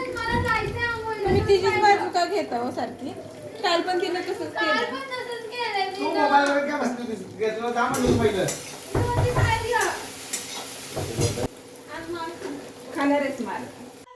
तुम्ही तिचीच बाजू का घेता हो सारखी काल पण तिने तसंच काल केलं पण तसंच केलंय तू मी. मोबाईलवर काय बसली होतीस? गॅस तुला दहा म्हणलं पहिलं ती बाहेर या. आज मार खा. खाणारच मार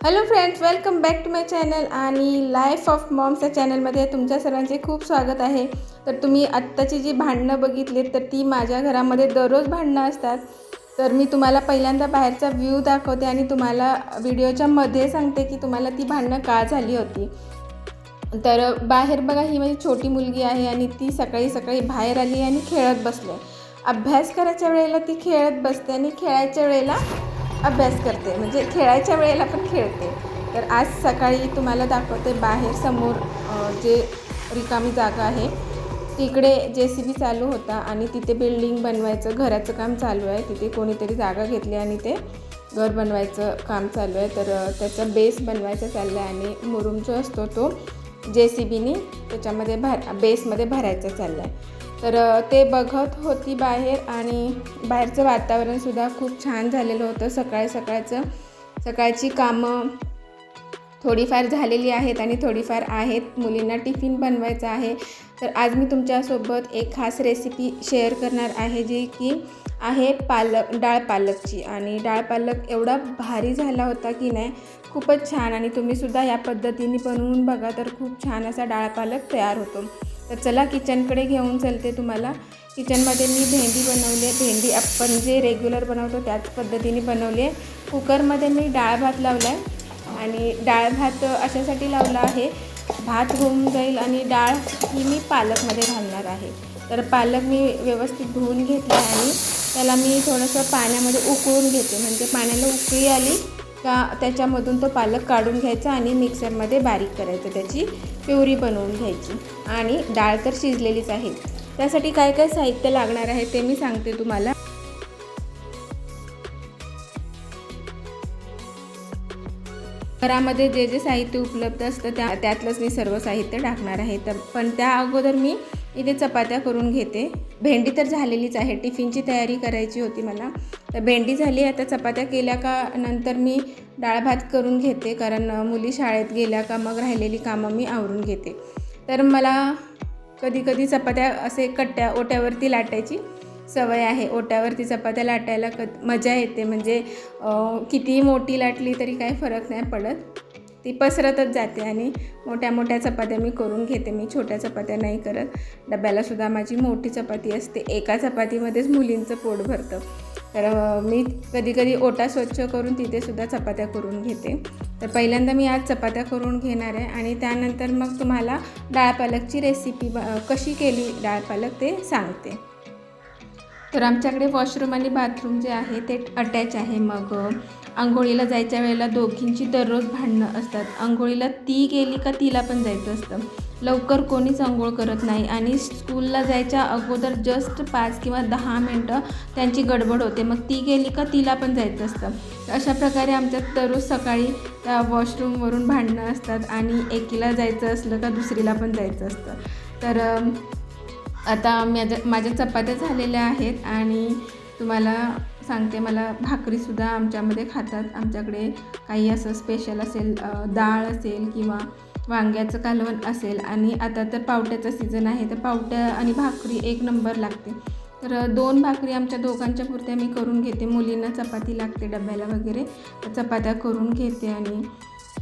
hello friends welcome back to my channel आणि लाईफ ऑफ मॉम्स या चॅनलमध्ये तुमच्या सर्वांचे खूप स्वागत आहे तर तुम्ही आत्ताची जी भांडणं बघितलीत तर ती माझ्या घरामध्ये दररोज भांडणं असतात तर मी तुम्हाला पहिल्यांदा बाहेरचा व्ह्यू दाखवते आणि तुम्हाला व्हिडिओच्या मध्ये सांगते की तुम्हाला ती भांडणं का झाली होती. तर बाहेर बघा ही माझी छोटी मुलगी आहे आणि ती सकाळी सकाळी बाहेर आली आणि खेळत बसले. अभ्यास करायच्या वेळेला ती खेळत बसते आणि खेळायच्या वेळेला अभ्यास करते. म्हणजे खेळायच्या वेळेला पण खेळते. तर आज सकाळी तुम्हाला दाखवते बाहेर समोर जे रिकामी जागा आहे तिकडे जे सी बी चालू होता आणि तिथे बिल्डिंग बनवायचं घराचं काम चालू आहे. तिथे कोणीतरी जागा घेतली आणि ते घर बनवायचं काम चालू आहे. तर त्याचा बेस बनवायचा चाललं आहे आणि मुरुम जो असतो तो जे सी बीनी त्याच्यामध्ये भर बेसमध्ये भरायचा चालला आहे तर ते बघत होती बाहेर आणि बाहेरचं वातावरणसुद्धा खूप छान झालेलं होतं. सकाळ सकाळचं सकाळची कामं थोडीफार झालेली आहेत आणि थोडीफार आहेत. मुलींना टिफिन बनवायचा आहे. तर आज मी तुमच्यासोबत एक खास रेसिपी शेअर करणार आहे जी की आहे पालक डाळ पालकची. आणि डाळ पालक एवढा भारी झाला होता की नाही खूपच छान. आणि तुम्हीसुद्धा या पद्धतीने बनवून बघा तर खूप छान असा डाळ पालक तयार होतो. तर चला किचनकडे घेऊन चलते तुम्हाला. किचनमध्ये मी भेंडी बनवली आहे. भेंडी आपण जे रेग्युलर बनवतो त्याच पद्धतीने बनवली आहे. कुकरमध्ये मी डाळ भात लावला आहे आणि डाळ भात अशासाठी लावला आहे भात होऊन जाईल आणि डाळ ही मी पालकमध्ये घालणार आहे. तर पालक मी व्यवस्थित धुवून घेतला आणि त्याला मी थोडंसं पाण्यामध्ये उकळून घेते. म्हणजे पाण्याला उकळी आली का त्याच्यामधून तो पालक काढून घ्यायचा आणि मिक्सरमध्ये बारीक करायचं. त्याची प्युरी बनवून घ्यायची. आणि डाळ तर शिजलेलीच आहे. त्यासाठी काय काय साहित्य लागणार आहे ते मी सांगते तुम्हाला. घरामध्ये जे जे साहित्य उपलब्ध असतं त्या त्यातलंच मी सर्व साहित्य टाकणार आहे. तर पण त्या अगोदर मी इथे चपात्या करून घेते. भेंडी तर झालेलीच आहे. टिफिनची तयारी करायची होती मला. तर भेंडी झाली आता चपात्या केल्या का नंतर मी डाळ भात करून घेते. कारण मुली शाळेत गेल्या का मग राहिलेली कामं मी आवरून घेते. तर मला कधी कधी चपात्या असे कट्ट्या ओट्यावरती लाटायची. सवय आहे. ओट्यावरती चपात्या लाटायला क मजा येते. म्हणजे कितीही मोठी लाटली तरी काही फरक नाही पडत. ती पसरतच जाते आणि मोठ्या मोठ्या चपात्या मी करून घेते. मी छोट्या चपात्या नाही करत. डब्यालासुद्धा माझी मोठी चपाती असते. एका चपातीमध्येच मुलींचं पोट भरतं. तर मी कधी कधी ओटा स्वच्छ करून तिथेसुद्धा चपात्या करून घेते. तर पहिल्यांदा मी आज चपात्या करून घेणार आहे आणि त्यानंतर मग तुम्हाला डाळ पालकची रेसिपी ब कशी केली डाळ पालक ते सांगते. तर आमच्याकडे वॉशरूम आणि बाथरूम जे आहे ते अटॅच आहे. मग आंघोळीला जायच्या वेळेला दोघींची दररोज भांडणं असतात. आंघोळीला ती गेली का तिला पण जायचं असतं. लवकर कोणीच आंघोळ करत नाही आणि स्कूलला जायच्या अगोदर जस्ट पाच किंवा दहा मिनटं त्यांची गडबड होते. मग ती गेली का तिला पण जायचं असतं. अशा प्रकारे आमच्यात दररोज सकाळी त्या वॉशरूमवरून भांडणं असतात आणि एकीला जायचं असलं का दुसरीला पण जायचं असतं. तर आता माझ्या माझ्या चपात्या झालेल्या आहेत आणि तुम्हाला सांगते मला भाकरीसुद्धा आमच्यामध्ये खातात. आमच्याकडे काही असं स्पेशल असेल डाळ असेल किंवा वांग्याचं कालवण असेल आणि आता तर पावट्याचा सीझन आहे तर पावट्या आणि भाकरी एक नंबर लागते. तर दोन भाकरी आमच्या दोघांच्या पुरत्या मी करून घेते. मुलींना चपाती लागते डब्याला वगैरे. चपात्या करून घेते आणि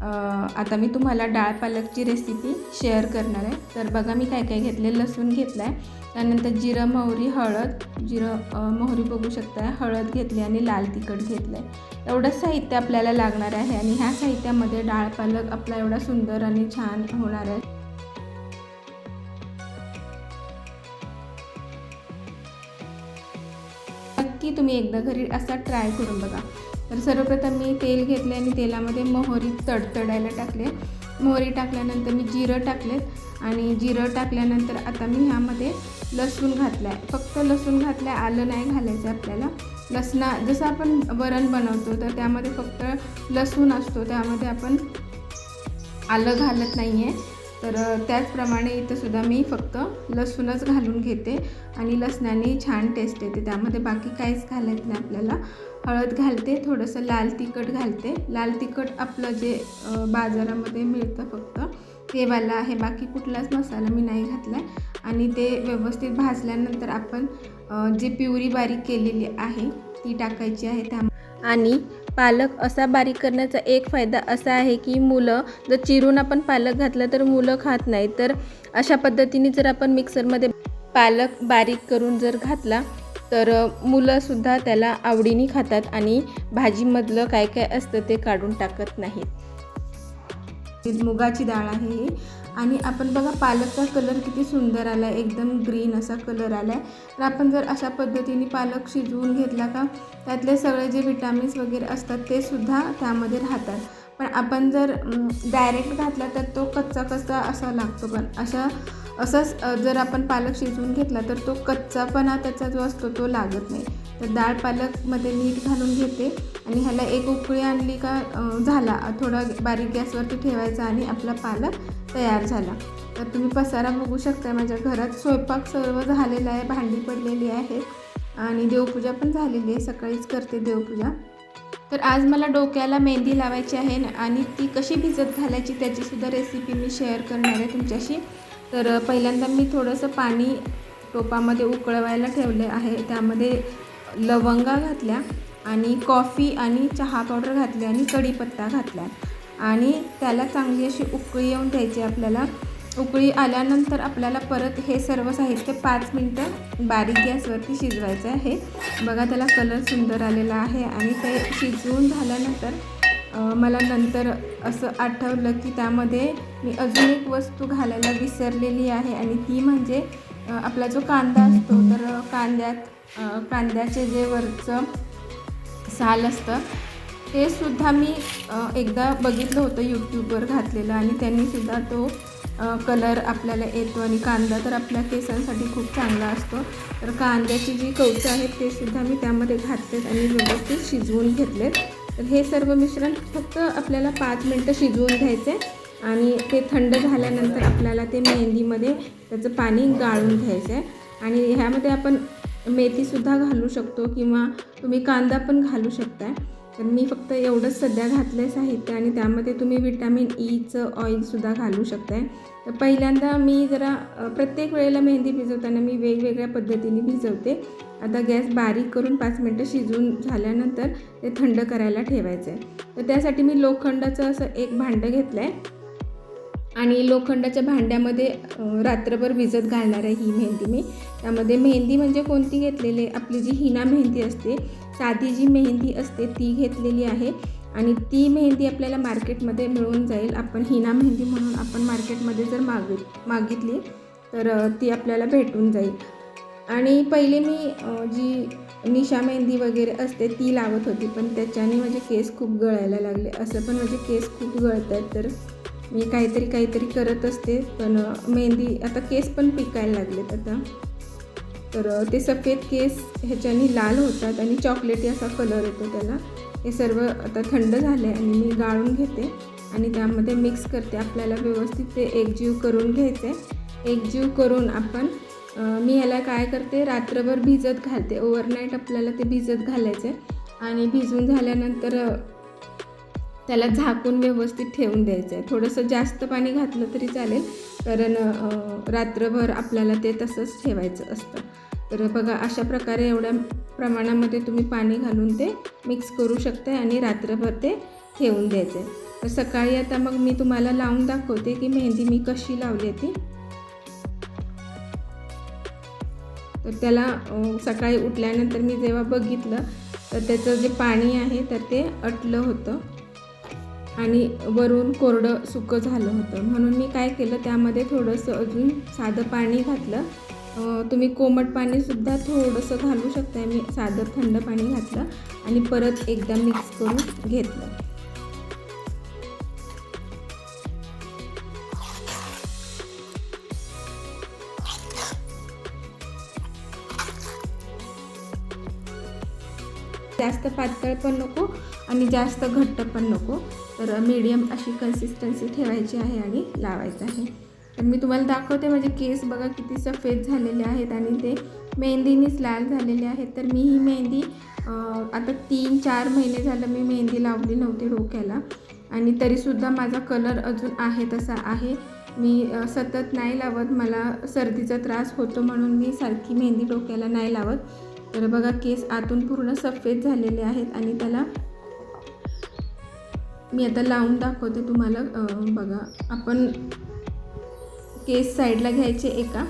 आता मी तुम्हाला डाळ पालकची रेसिपी शेअर करणार आहे. तर बघा मी काय काय घेतले लसूण घेतला आहे त्यानंतर जिरं मोहरी हळद. जिरं मोहरी बघू शकता हळद घेतली आणि लाल तिखट घेतलं आहे एवढंच साहित्य आपल्याला लागणार आहे आणि ह्या साहित्यामध्ये डाळ पालक आपला एवढा सुंदर आणि छान होणार आहे. नक्की तुम्ही एकदा घरी असा ट्राय करून बघा. तर सर्वप्रथम मी तेल घेतले आणि तेलामध्ये मोहरी तडतडायला टाकले. मोहरी टाकल्यानंतर मी जिरं टाकले आणि जिरं टाकल्यानंतर आता मी ह्यामध्ये लसूण घातलं आहे फक्त लसूण घातलं आहे आलं नाही घालायचं आहे आपल्याला. लसणा जसं आपण वरण बनवतो तर त्यामध्ये फक्त लसूण असतो त्यामध्ये आपण आलं घालत नाही आहे तर त्याचप्रमाणे इथंसुद्धा मी फक्त लसूणच घालून घेते आणि लसणाने छान टेस्ट येते. त्यामध्ये बाकी काहीच घालायचं नाही आपल्याला. हळद घालते थोडंसं लाल तिखट घालते. लाल तिखट आपलं जे बाजारामध्ये मिळतं फक्त तेवाला आहे. बाकी कुठलाच मसाला मी नाही घातला आणि ते व्यवस्थित भाजल्यानंतर आपण जी पिवरी बारीक केलेली आहे ती टाकायची आहे त्या आणि पालक असा बारीक करण्याचा एक फायदा असा आहे की मुलं जर चिरून आपण पालक घातला तर मुलं खात नाही तर अशा पद्धतीने जर आपण मिक्सरमध्ये पालक बारीक करून जर घातला तर मुलंसुद्धा त्याला आवडीने खातात आणि भाजीमधलं काय काय असतं ते काढून टाकत नाहीत. मुगाची डाळ आहे ही. आणि आपण बघा पालकचा कलर किती सुंदर आला आहे एकदम ग्रीन असा कलर आला आहे तर आपण जर अशा पद्धतीने पालक शिजवून घेतला का त्यातले सगळे जे विटॅमिन्स वगैरे असतात ते सुद्धा त्यामध्ये राहतात. पण आपण जर डायरेक्ट घातला तर तो कच्चा कच्चा असा लागतो पण अशा असंच जर आपण पालक शिजवून घेतला तर तो कच्चापणा त्याचा जो असतो तो लागत नाही. तर डाळ पालकमध्ये मीठ घालून घेते आणि ह्याला एक उकळी आणली का झाला. थोडा बारीक गॅसवरती ठेवायचा आणि आपला पालक तयार झाला. तर तुम्ही पसारा बघू शकता माझ्या घरात. स्वयंपाक सर्व झालेला आहे भांडी पडलेली आहेत आणि देवपूजा पण झालेली आहे. सकाळीच करते देवपूजा. तर आज मला डोक्याला मेहंदी लावायची आहे आणि ती कशी भिजत घालायची त्याचीसुद्धा रेसिपी मी शेअर करणार आहे तुमच्याशी. तर पहिल्यांदा मी थोडंसं पाणी टोपामध्ये उकळवायला ठेवले आहे. त्यामध्ये लवंगा घातल्या आणि कॉफी आणि चहा पावडर घातली आणि कढीपत्ता घातला. आणि त्याला चांगली अशी उकळी येऊन द्यायची आपल्याला. उकळी आल्यानंतर आपल्याला परत हे सर्व साहित्य पाच मिनटं बारीक गॅसवरती शिजवायचं आहे. बघा त्याला कलर सुंदर आलेला आहे आणि ते शिजवून झाल्यानंतर मला नंतर असं आठवलं की त्यामध्ये मी अजून एक वस्तू घालायला विसरलेली आहे आणि ती म्हणजे आपला जो कांदा असतो तर कांद्यात कांद्याचे जे वरचं साल असतं ते सुद्धा मी एकदा बघितलं होतं यूट्यूबवर घातलेलं आणि त्यांनीसुद्धा तो कलर आपल्याला येतो आणि कांदा तर आपल्या केसांसाठी खूप चांगला असतो. तर कांद्याची जी कवचं आहेत ते सुद्धा मी त्यामध्ये घातलेत आणि व्यवस्थित शिजवून घेतलेत. तर हे सर्व मिश्रण फक्त आपल्याला पाच मिनटं शिजवून घ्यायचे आणि ते थंड झाल्यानंतर आपल्याला ते मेहंदीमध्ये त्याचं पाणी गाळून घ्यायचं आहे आणि ह्यामध्ये आपण मेथीसुद्धा घालू शकतो किंवा तुम्ही कांदा पण घालू शकताय. तर मी फक्त एवढंच सध्या घातलं आहे साहित्य आणि त्यामध्ये तुम्ही विटॅमिन ईचं e ऑइलसुद्धा घालू शकताय. तर पहिल्यांदा मी जरा प्रत्येक वेळेला मेहंदी भिजवताना मी वेगवेगळ्या पद्धतीने भिजवते. आता गॅस बारीक करून पाच मिनटं शिजून झाल्यानंतर ते थंड करायला ठेवायचं आहे तर त्यासाठी मी लोखंडाचं असं एक भांडं घेतलं आहे आणि लोखंडाच्या भांड्यामध्ये रात्रभर भिजत घालणार आहे ही मेहंदी मी. त्यामध्ये मेहंदी म्हणजे कोणती घेतलेली? आहे? आपली जी हिना मेहंदी असते साधी जी मेहंदी असते ती घेतलेली आहे. आणि ती मेहंदी आपल्याला मार्केटमध्ये मिळून जाईल. आपण हिना मेहंदी म्हणून आपण मार्केटमध्ये जर मागित मागितली तर ती आपल्याला भेटून जाईल. आणि पहिले मी जी निशा मेहंदी वगैरे असते ती लावत होती. पण त्याच्याने माझे केस खूप गळायला लागले. असं पण माझे केस खूप गळत आहेत. तर मी काहीतरी काहीतरी करत असते. पण मेहंदी आता केस पण पिकायला लागलेत आता. तर ते सफेद केस ह्याच्याने लाल होतात आणि चॉकलेटी असा कलर येतो त्याला. हे सर्व आता थंड झाले आणि मी गाळून घेते आणि त्यामध्ये मिक्स करते. आपल्याला व्यवस्थित ते एकजीव करून घ्यायचं आहे. एकजीव करून आपण मी ह्याला काय करते रात्रभर भिजत घालते. ओव्हरनाईट आपल्याला ते भिजत घालायचं आहे. आणि भिजून झाल्यानंतर त्याला झाकून व्यवस्थित ठेवून द्यायचं आहे. थोडंसं जास्त पाणी घातलं तरी चालेल. कारण रात्रभर आपल्याला ते तसंच ठेवायचं असतं. तर बघा अशा प्रकारे एवढ्या प्रमाणामध्ये तुम्ही पाणी घालून ते मिक्स करू शकता आणि रात्रभर ते ठेवून द्यायचं आहे तर सकाळी आता मग मी तुम्हाला लावून दाखवते की मेहंदी मी कशी लावली आहे ती. तर त्याला सकाळी उठल्यानंतर मी जेव्हा बघितलं तर त्याचं जे पाणी आहे तर ते अटलं होतं. आणि वरून कोरडं सुकं झालं होतं. म्हणून मी काय केलं त्यामध्ये थोडंसं अजून साधं पाणी घातलं. तुम्ही कोमट पाणीसुद्धा थोडंसं घालू शकता मी साधं थंड पाणी घातलं आणि परत एकदा मिक्स करून घेतलं. जास्त पातळ पण नको आणि जास्त घट्ट पण नको. तर मीडियम अशी कन्सिस्टन्सी ठेवायची आहे आणि लावायचं आहे. तर मी तुम्हाला दाखवते माझे केस बघा किती सफेद झालेले आहेत आणि ते मेहंदीनीच लाल झालेले आहेत. तर मी ही मेहंदी आता तीन चार महिने झालं मी मेहंदी लावली नव्हती डोक्याला. आणि तरीसुद्धा माझा कलर अजून आहे तसा आहे. मी सतत नाही लावत. मला सर्दीचा त्रास होतो म्हणून मी सारखी मेहंदी डोक्याला नाही लावत. तर बघा केस आतून पूर्ण सफेद झालेले आहेत आणि त्याला मी आता लावून दाखवते तुम्हाला. बघा आपण केस साईडला घ्यायचे एका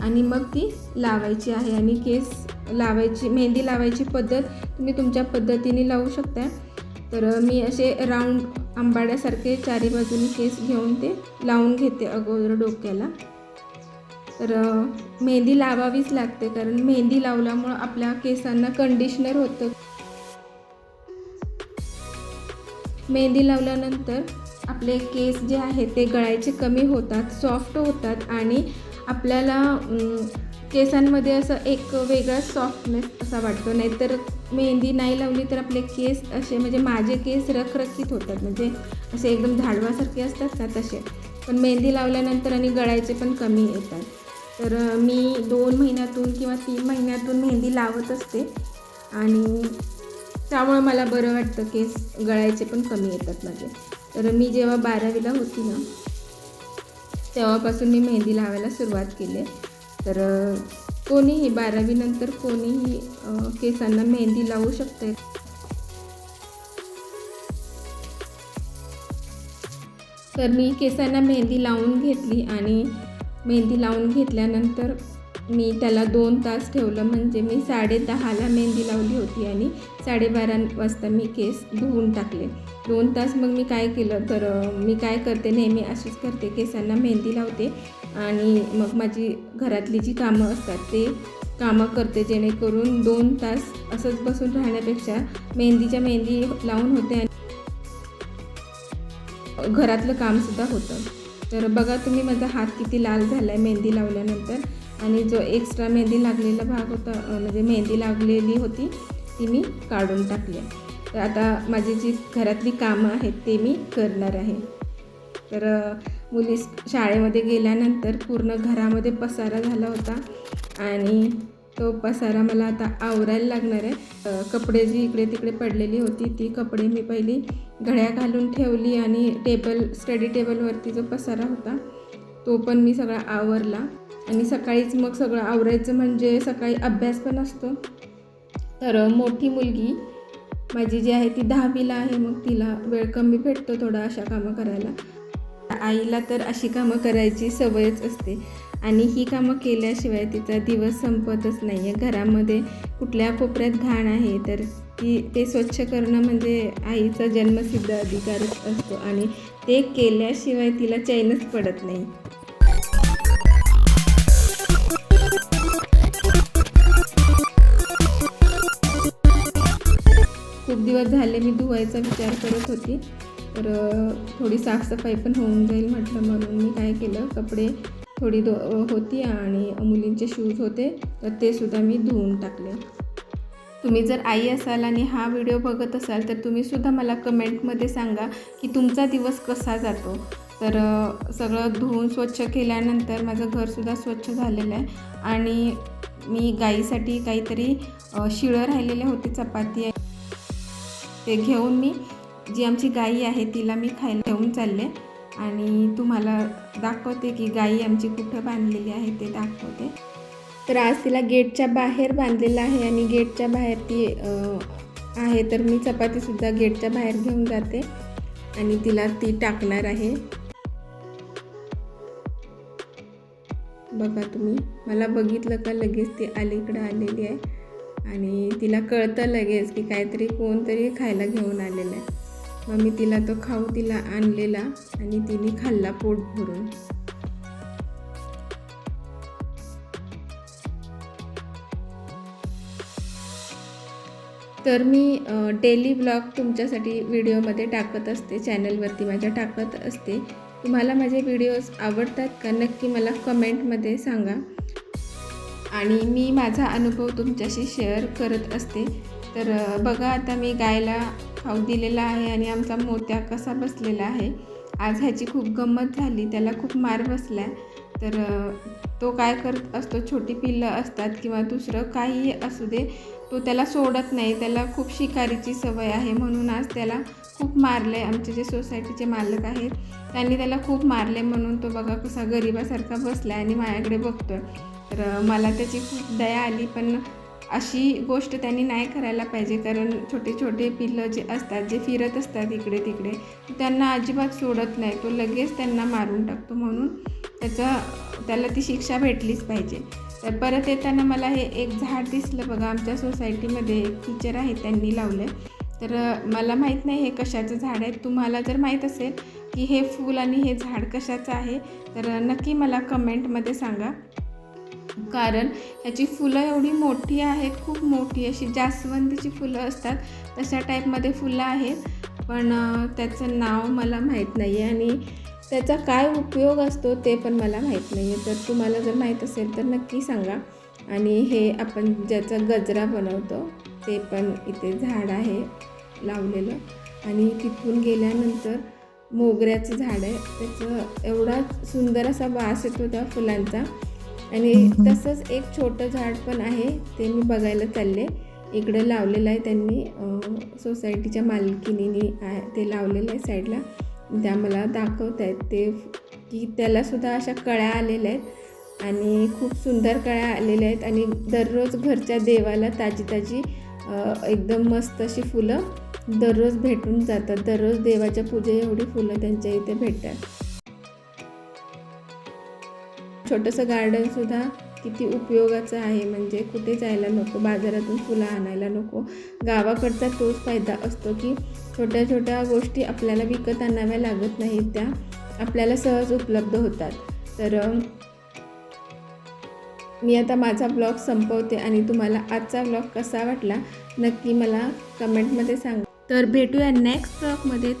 आणि मग ती लावायची आहे. आणि केस लावायची मेहंदी लावायची पद्धत तुम्ही तुमच्या पद्धतीने लावू शकता. तर मी असे राऊंड आंबाड्यासारखे चारी बाजूनी केस घेऊन ते लावून घेते अगोदर डोक्याला. तर मेहंदी लावावीच लागते कारण मेहंदी लावल्यामुळं आपल्या केसांना कंडिशनर होतं. मेहंदी लावल्यानंतर आपले केस जे आहेत ते गळायचे कमी होतात सॉफ्ट होतात आणि आपल्याला केसांमध्ये असं एक वेगळा सॉफ्टनेस असा वाटतो. नाहीतर मेहंदी नाही लावली तर आपले केस असे म्हणजे माझे केस रखरखीत होतात. म्हणजे असे एकदम झाडवासारखे असतात ना तसे. पण मेहंदी लावल्यानंतर आणि गळायचे पण कमी येतात. तर मी दोन महिन्यातून किंवा तीन महिन्यातून मेहंदी लावत असते. आणि त्यामुळं मला बरं वाटतं केस गळायचे पण कमी येतात माझे. तर मी जेव्हा बारावीला होती ना तेव्हापासून मी मेहंदी लावायला सुरुवात केली आहे. तर कोणीही बारावीनंतर कोणीही केसांना मेहंदी लावू शकते तर मी केसांना मेहंदी लावून घेतली आणि मेहंदी लावून घेतल्यानंतर मी त्याला दोन तास ठेवलं. म्हणजे मी साडे दहाला मेहंदी लावली होती आणि साडेबारा वाजता मी केस धुवून टाकले. दोन तास मग मी काय केलं? तर मी काय करते? नेहमी अशीच करते. केसांना मेहंदी लावते आणि मग माझी घरातली जी कामं असतात ते कामं करते. जेणेकरून दोन तास असंच बसून राहण्यापेक्षा मेहंदीच्या मेहंदी लावून होते आणि घरातलं कामसुद्धा होतं. तर बघा तुम्ही माझा हात किती लाल झाला आहे मेहंदी लावल्यानंतर. आणि जो एक्स्ट्रा मेहंदी लागलेला भाग होता म्हणजे मेहंदी लागलेली होती ती मी काढून टाकली आहे. तर आता माझी जी घरातली कामं आहेत ते मी करणार आहे. तर मुली शाळेमध्ये गेल्यानंतर पूर्ण घरामध्ये पसारा झाला होता आणि तो पसारा मला आता आवरायला लागणार आहे. कपडे जी इकडे तिकडे पडलेली होती ती कपडे मी पहिली घड्या घालून ठेवली आणि टेबल स्टडी टेबलवरती जो पसारा होता तो पण मी सगळा आवरला. आणि सकाळीच मग सगळं आवरायचं म्हणजे सकाळी अभ्यास पण असतो. तर मोठी मुलगी माझी जी आहे ती दहावीला आहे मग तिला वेळ कमी भेटतो थोडा अशा कामं करायला. आईला तर अशी कामं करायची सवयच असते आणि ही कामं केल्याशिवाय तिचा दिवस संपतच नाही आहे घरामध्ये कुठल्या कोपऱ्यात घाण आहे तर ती ते स्वच्छ करणं म्हणजे आईचा जन्मसिद्ध अधिकारच असतो आणि ते केल्याशिवाय तिला चैनच पडत नाही. दिवस झाले मी धुवायचा विचार करत होती. तर थोडी साफसफाई पण होऊन जाईल म्हटलं म्हणून मी काय केलं कपडे थोडी दो होती आणि मुलींचे शूज होते तर ते सुद्धा मी धुवून टाकले. तुम्ही जर आई असाल आणि हा व्हिडिओ बघत असाल तर तुम्हीसुद्धा मला कमेंटमध्ये सांगा की तुमचा दिवस कसा जातो. तर सगळं धुवून स्वच्छ केल्यानंतर माझं घरसुद्धा स्वच्छ झालेलं आहे. आणि मी गाईसाठी काहीतरी शिळं राहिलेले होते चपाती. ते घेऊन मी जी आमची गाई आहे तिला मी खायला घेऊन चालले. आणि तुम्हाला दाखवते की गाई आमची कुठं बांधलेली आहे ते दाखवते. तर आज तिला गेटच्या बाहेर बांधलेलं आहे आणि गेटच्या बाहेर ती आहे. तर मी चपातीसुद्धा गेटच्या बाहेर घेऊन जाते आणि तिला ती टाकणार आहे. बघा तुम्ही मला बघितलं का लगेच ती अलीकडं आलेली आहे. आणि तिला कळतं लगेच की काहीतरी कोणतरी खायला घेऊन आलेलं आहे. मग मी तिला तो खाऊ तिला आणलेला आणि तिने खाल्ला पोट भरून. तर मी डेली ब्लॉग तुमच्यासाठी व्हिडिओमध्ये टाकत असते चॅनलवरती माझ्या टाकत असते. तुम्हाला माझे व्हिडिओज आवडतात का नक्की मला कमेंटमध्ये सांगा. आणि मी माझा अनुभव तुमच्याशी शेअर करत असते. तर बघा आता मी गायला खाऊ दिलेला आहे आणि आमचा मोत्या कसा बसलेला आहे. आज ह्याची खूप गंमत झाली त्याला खूप मार बसला. तर तो काय करत असतो छोटी पिल्लं असतात किंवा दुसरं काहीही असू दे तो त्याला सोडत नाही. त्याला खूप शिकारीची सवय आहे म्हणून आज त्याला खूप मारलं आहे आमचे जे सोसायटीचे मालक आहेत त्यांनी त्याला खूप मारले म्हणून तो बघा कसा गरिबासारखा बसला आहे आणि माझ्याकडे बघतो आहे तर मला त्याची खूप दया आली पण अशी गोष्ट त्यांनी नाही करायला पाहिजे. कारण छोटे छोटे पिल्लं जे असतात जे फिरत असतात इकडे तिकडे त्यांना अजिबात सोडत नाही. तो लगेच त्यांना मारून टाकतो म्हणून त्याचा त्याला ती शिक्षा भेटलीच पाहिजे. तर परत येताना मला हे एक झाड दिसलं बघा आमच्या सोसायटीमध्ये एक टीचर आहे त्यांनी लावलं तर मला माहीत नाही हे कशाचं झाड आहे. तुम्हाला जर माहीत असेल की हे फूल आणि हे झाड कशाचं आहे तर नक्की मला कमेंटमध्ये सांगा. कारण ह्याची फुलं एवढी मोठी आहेत खूप मोठी. अशी जास्वंदीची फुलं असतात तशा टाईपमध्ये फुलं आहेत. पण त्याचं नाव मला माहीत नाही आहे आणि त्याचा काय उपयोग असतो ते पण मला माहीत नाही आहे तर तुम्हाला जर माहीत असेल तर नक्की सांगा. आणि हे आपण ज्याचा गजरा बनवतो ते पण इथे झाड आहे लावलेलं. आणि तिथून गेल्यानंतर मोगऱ्याचं झाड आहे. त्याचं एवढा सुंदर असा वास येतो त्या फुलांचा. आणि तसंच एक छोटं झाड पण आहे ते मी बघायला चालले. इकडं लावलेलं आहे त्यांनी सोसायटीच्या मालकिनीने आहे ते लावलेलं आहे साईडला. त्या मला दाखवत आहेत. ते की त्यालासुद्धा अशा कळ्या आलेल्या आहेत आणि खूप सुंदर कळ्या आलेल्या आहेत आणि दररोज घरच्या देवाला ताजी ताजी एकदम मस्त अशी फुलं दररोज भेटून जातात. दररोज देवाच्या पूजे एवढी फुलं त्यांच्या इथे भेटतात. छोटंसं गार्डनसुद्धा किती उपयोगाचं आहे. म्हणजे कुठे जायला नको बाजारातून फुलं आणायला नको. गावाकडचा तोच फायदा असतो की छोट्या छोट्या गोष्टी आपल्याला विकत आणाव्या लागत नाहीत त्या. आपल्याला सहज उपलब्ध होतात. तर मी आता माझा ब्लॉग संपवते आणि तुम्हाला आजचा ब्लॉग कसा वाटला नक्की मला कमेंटमध्ये सांगा. तर भेटूया नेक्स्ट ब्लॉगमध्ये